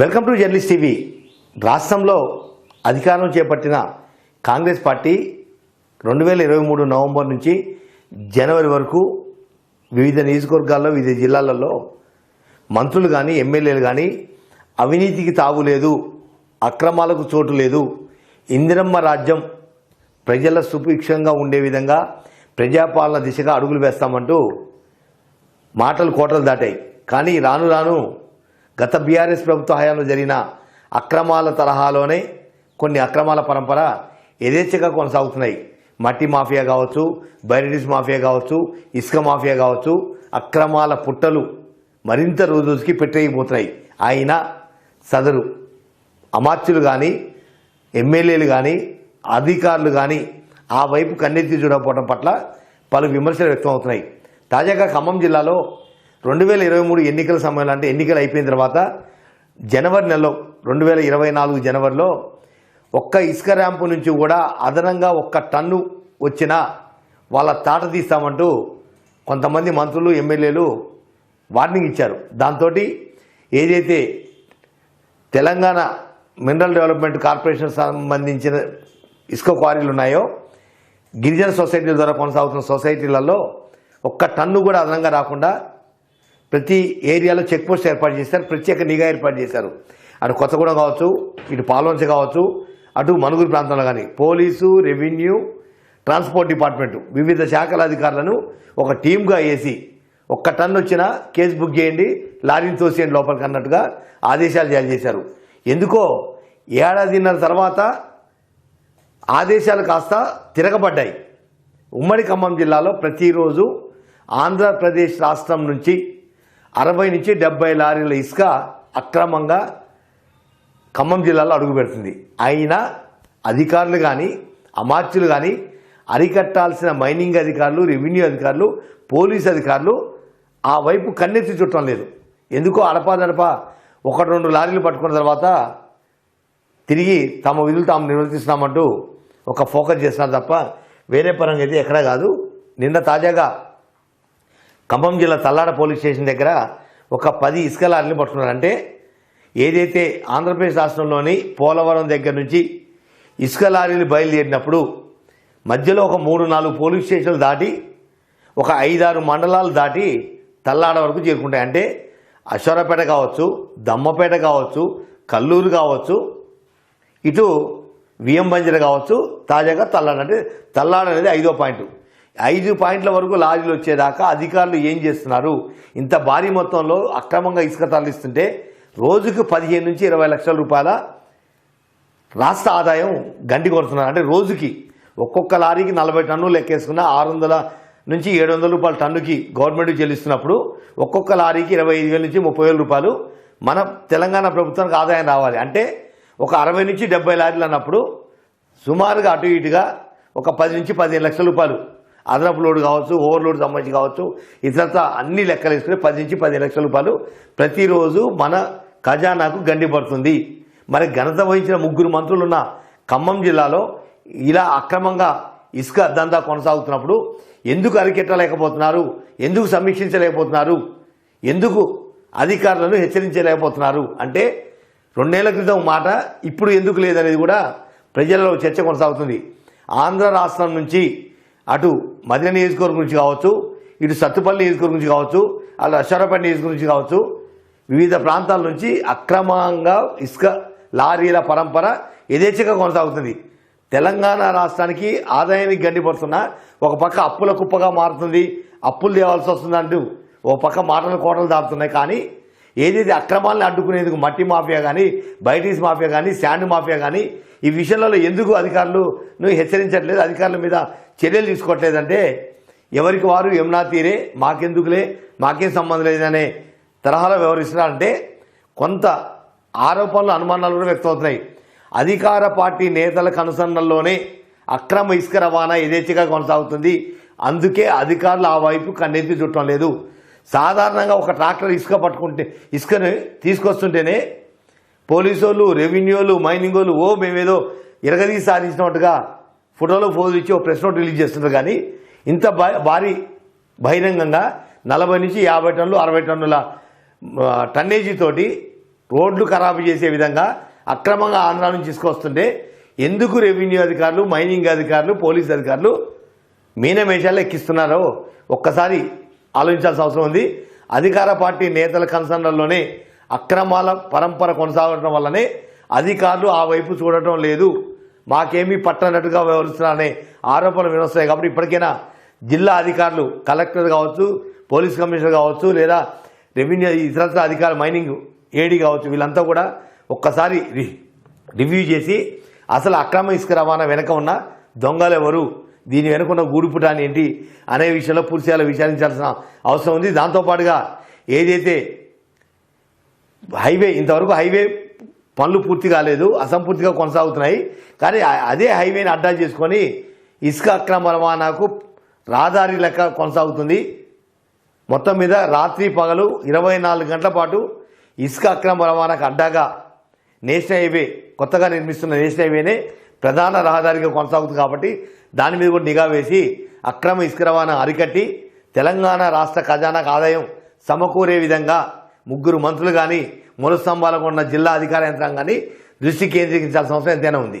Welcome to journalist TV. రాష్ట్రంలో అధికారం చేపట్టిన కాంగ్రెస్ పార్టీ రెండు వేల ఇరవై మూడు నవంబర్ నుంచి జనవరి వరకు వివిధ నియోజకవర్గాల్లో వివిధ జిల్లాలలో మంత్రులు కానీ ఎమ్మెల్యేలు కానీ అవినీతికి తావు లేదు అక్రమాలకు చోటు లేదు. ఇందిరమ్మ రాజ్యం ప్రజల సుభిక్షంగా ఉండే విధంగా ప్రజాపాలన దిశగా అడుగులు వేస్తామంటూ మాటలు కోటలు దాటాయి. కానీ రాను రాను గత బీఆర్ఎస్ ప్రభుత్వ హయాంలో జరిగిన అక్రమాల తరహాలోనే కొన్ని అక్రమాల పరంపర యథేచ్ఛగా కొనసాగుతున్నాయి. మట్టి మాఫియా కావచ్చు బైరిటిస్ మాఫియా కావచ్చు ఇసుక మాఫియా కావచ్చు అక్రమాల పుట్టలు మరింత రోజుకి పెట్టేయబోతున్నాయి ఆయన సదరు అమాత్యులు కానీ ఎమ్మెల్యేలు కానీ అధికారులు కానీ ఆ వైపు కన్నెత్తి చూడకపోవడం పట్ల పలు విమర్శలు వ్యక్తమవుతున్నాయి. తాజాగా ఖమ్మం జిల్లాలో రెండు వేల ఇరవై మూడు ఎన్నికల సమయంలో అంటే ఎన్నికలు అయిపోయిన తర్వాత జనవరి నెలలో రెండు వేల ఇరవై నాలుగు జనవరిలో ఒక్క ఇసుక ర్యాంపు నుంచి కూడా అదనంగా ఒక్క టన్ను వచ్చినా వాళ్ళ తాట తీస్తామంటూ కొంతమంది మంత్రులు ఎమ్మెల్యేలు వార్నింగ్ ఇచ్చారు. దాంతో ఏదైతే తెలంగాణ మినరల్ డెవలప్మెంట్ కార్పొరేషన్ సంబంధించిన ఇసుక క్వారీలు ఉన్నాయో గిరిజన సొసైటీల ద్వారా కొనసాగుతున్న సొసైటీలలో ఒక్క టన్ను కూడా అదనంగా రాకుండా ప్రతి ఏరియాలో చెక్ పోస్ట్ ఏర్పాటు చేశారు ప్రత్యేక నిఘా ఏర్పాటు చేశారు. అటు కొత్తగూడెం కావచ్చు ఇటు పాల్వంచ కావచ్చు అటు మనుగురు ప్రాంతంలో కానీ పోలీసు రెవెన్యూ ట్రాన్స్పోర్ట్ డిపార్ట్మెంట్ వివిధ శాఖల అధికారులను ఒక టీమ్గా వేసి ఒక్క టన్ను వచ్చినా కేసు బుక్ చేయండి లారీని తోసేయండి లోపలికి అన్నట్టుగా ఆదేశాలు జారీ చేశారు. ఎందుకో ఏడాదిన్నర తర్వాత ఆదేశాలు కాస్త తిరగబడ్డాయి. ఉమ్మడి ఖమ్మం జిల్లాలో ప్రతిరోజు ఆంధ్రప్రదేశ్ రాష్ట్రం నుంచి అరవై నుంచి డెబ్బై లారీల ఇసుక అక్రమంగా ఖమ్మం జిల్లాలో అడుగు పెడుతుంది. అయినా అధికారులు కానీ అమాత్యులు కానీ అరికట్టాల్సిన మైనింగ్ అధికారులు రెవెన్యూ అధికారులు పోలీస్ అధికారులు ఆ వైపు కన్నెత్తి చుట్టం లేదు. ఎందుకో అడపాదడప ఒకటి రెండు లారీలు పట్టుకున్న తర్వాత తిరిగి తమ విధులు తాము నిర్వర్తిస్తున్నామంటూ ఒక ఫోకస్ చేస్తున్నారు తప్ప వేరే పరంగా అయితే ఎక్కడా కాదు. నిన్న తాజాగా ఖమ్మం జిల్లా తల్లాడ పోలీస్ స్టేషన్ దగ్గర ఒక పది ఇసుక లారీలు పట్టుకున్నారు అంటే ఏదైతే ఆంధ్రప్రదేశ్ రాష్ట్రంలోని పోలవరం దగ్గర నుంచి ఇసుక లారీలు బయలుదేరినప్పుడు మధ్యలో ఒక మూడు నాలుగు పోలీస్ స్టేషన్లు దాటి ఒక ఐదారు మండలాలు దాటి తల్లాడ వరకు చేరుకుంటాయి. అంటే అశ్వరపేట కావచ్చు దమ్మపేట కావచ్చు కల్లూరు కావచ్చు ఇటు విఎం బంజర కావచ్చు తాజాగా తల్లాడ అంటే తల్లాడ అనేది ఐదో పాయింట్. ఐదు పాయింట్ల వరకు లారీలు వచ్చేదాకా అధికారులు ఏం చేస్తున్నారు? ఇంత భారీ మొత్తంలో అక్రమంగా ఇసుక తరలిస్తుంటే రోజుకు పదిహేను నుంచి ఇరవై లక్షల రూపాయల రాష్ట్ర ఆదాయం గంటి కొడుతున్నారు. అంటే రోజుకి ఒక్కొక్క లారీకి నలభై టన్నులు లెక్కేసుకున్న ఆరు వందల నుంచి ఏడు వందల రూపాయల టన్నుకి గవర్నమెంట్ చెల్లిస్తున్నప్పుడు ఒక్కొక్క లారీకి ఇరవై ఐదు వేల నుంచి ముప్పై వేల రూపాయలు మన తెలంగాణ ప్రభుత్వానికి ఆదాయం రావాలి. అంటే ఒక అరవై నుంచి డెబ్బై లారీలు అన్నప్పుడు సుమారుగా అటు ఇటుగా ఒక పది నుంచి పదిహేను లక్షల రూపాయలు అదనపు లోడ్ కావచ్చు ఓవర్లోడ్ సంబంధించి కావచ్చు ఇతరత అన్ని లెక్కలు వేసుకుని పది నుంచి పదిహేను లక్షల రూపాయలు ప్రతిరోజు మన ఖజానాకు గండి పడుతుంది. మరి ఘనత వహించిన ముగ్గురు మంత్రులున్న ఖమ్మం జిల్లాలో ఇలా అక్రమంగా ఇసుక దందా కొనసాగుతున్నప్పుడు ఎందుకు అరికెట్టలేకపోతున్నారు? ఎందుకు సమీక్షించలేకపోతున్నారు? ఎందుకు అధికారులను హెచ్చరించలేకపోతున్నారు? అంటే రెండేళ్ళ క్రితం మాట ఇప్పుడు ఎందుకు లేదనేది కూడా ప్రజలలో చర్చ కొనసాగుతుంది. ఆంధ్ర రాష్ట్రం నుంచి అటు మదిన నియోజకవర్గం నుంచి కావచ్చు ఇటు సత్తుపల్లి నియోజకవర్గం నుంచి కావచ్చు అలా అశ్వరపల్లి నియోజకవర్గం నుంచి కావచ్చు వివిధ ప్రాంతాల నుంచి అక్రమంగా ఇసుక లారీల పరంపర యథేచ్ఛగా కొనసాగుతుంది. తెలంగాణ రాష్ట్రానికి ఆదాయానికి గండిపడుతున్న ఒక పక్క అప్పుల కుప్పగా మారుతుంది అప్పులు తేవాల్సి వస్తుంది అంటూ ఒక పక్క మాటలు కోటలు దాటుతున్నాయి. కానీ ఏదైతే అక్రమాలను అడ్డుకునేందుకు మట్టి మాఫియా కానీ బయటీస్ మాఫియా కానీ శాండ్ మాఫియా కానీ ఈ విషయంలో ఎందుకు అధికారులు నువ్వు హెచ్చరించట్లేదు? అధికారుల మీద చర్యలు తీసుకోవట్లేదంటే ఎవరికి వారు యమునా తీరే మాకెందుకులే మాకేం సంబంధం లేదనే తరహాలో వ్యవహరిస్తున్నారంటే కొంత ఆరోపణలు అనుమానాలు కూడా వ్యక్తమవుతున్నాయి. అధికార పార్టీ నేతల కనుసన్నల్లోనే అక్రమ ఇసుక రవాణా యథేచ్ఛగా కొనసాగుతుంది. అందుకే అధికారులు ఆ వైపు కన్నెత్తి చుట్టం లేదు. సాధారణంగా ఒక ట్రాక్టర్ ఇసుక పట్టుకుంటే ఇసుకని తీసుకొస్తుంటేనే పోలీసోళ్ళు రెవెన్యూలు మైనింగ్ వాళ్ళు ఓ మేమేదో ఇరగదీ సాధించినట్టుగా ఫోటోలో ఫోజులు ఇచ్చి ఒక ప్రెస్ నోట్ రిలీజ్ చేస్తున్నారు కానీ ఇంత భారీ బహిరంగంగా నలభై నుంచి యాభై టన్నులు అరవై టన్నుల టన్నేజీతోటి రోడ్లు ఖరాబు చేసే విధంగా అక్రమంగా ఆంధ్ర నుంచి తీసుకొస్తుంటే ఎందుకు రెవెన్యూ అధికారులు మైనింగ్ అధికారులు పోలీస్ అధికారులు మీనమేషాలు ఎక్కిస్తున్నారో ఒక్కసారి ఆలోచించాల్సిన అవసరం ఉంది. అధికార పార్టీ నేతల కన్సర్న్లలోనే అక్రమాల పరంపర కొనసాగడం వల్లనే అధికారులు ఆ వైపు చూడటం లేదు. మాకేమీ పట్టనట్టుగా వ్యవహరిస్తున్నారనే ఆరోపణలు వినొస్తాయి కాబట్టి ఇప్పటికైనా జిల్లా అధికారులు కలెక్టర్ కావచ్చు పోలీస్ కమిషనర్ కావచ్చు లేదా రెవెన్యూ ఇతరత్ర అధికారులు మైనింగ్ ఏడీ కావచ్చు వీళ్ళంతా కూడా ఒక్కసారి రి రివ్యూ చేసి అసలు అక్రమ ఇసుక రవాణా వెనక ఉన్న దొంగలు ఎవరు? దీని వెనుక ఉన్న గూడుపుటాన్ని ఏంటి? అనే విషయంలో పూర్తిగా విచారించాల్సిన అవసరం ఉంది. దాంతోపాటుగా ఏదైతే హైవే ఇంతవరకు హైవే పనులు పూర్తి కాలేదు అసంపూర్తిగా కొనసాగుతున్నాయి. కానీ అదే హైవేని అడ్డా చేసుకొని ఇసుక అక్రమ రవాణాకు రహదారి లెక్క కొనసాగుతుంది. మొత్తం మీద రాత్రి పగలు ఇరవై నాలుగు గంటల పాటు ఇసుక అక్రమ రవాణాకు అడ్డాగా నేషనల్ హైవే కొత్తగా నిర్మిస్తున్న నేషనల్ హైవేనే ప్రధాన రహదారిగా కొనసాగుతుంది కాబట్టి దాని మీద కూడా నిఘా వేసి అక్రమ ఇసుక రవాణా అరికట్టి తెలంగాణ రాష్ట్ర ఖజానాకు ఆదాయం సమకూరే విధంగా ముగ్గురు మంత్రులు కానీ మూల స్తంభాలకు ఉన్న జిల్లా అధికార యంత్రాంగాన్ని దృష్టి కేంద్రీకరించాల్సిన అవసరం ఎంతైనా ఉంది.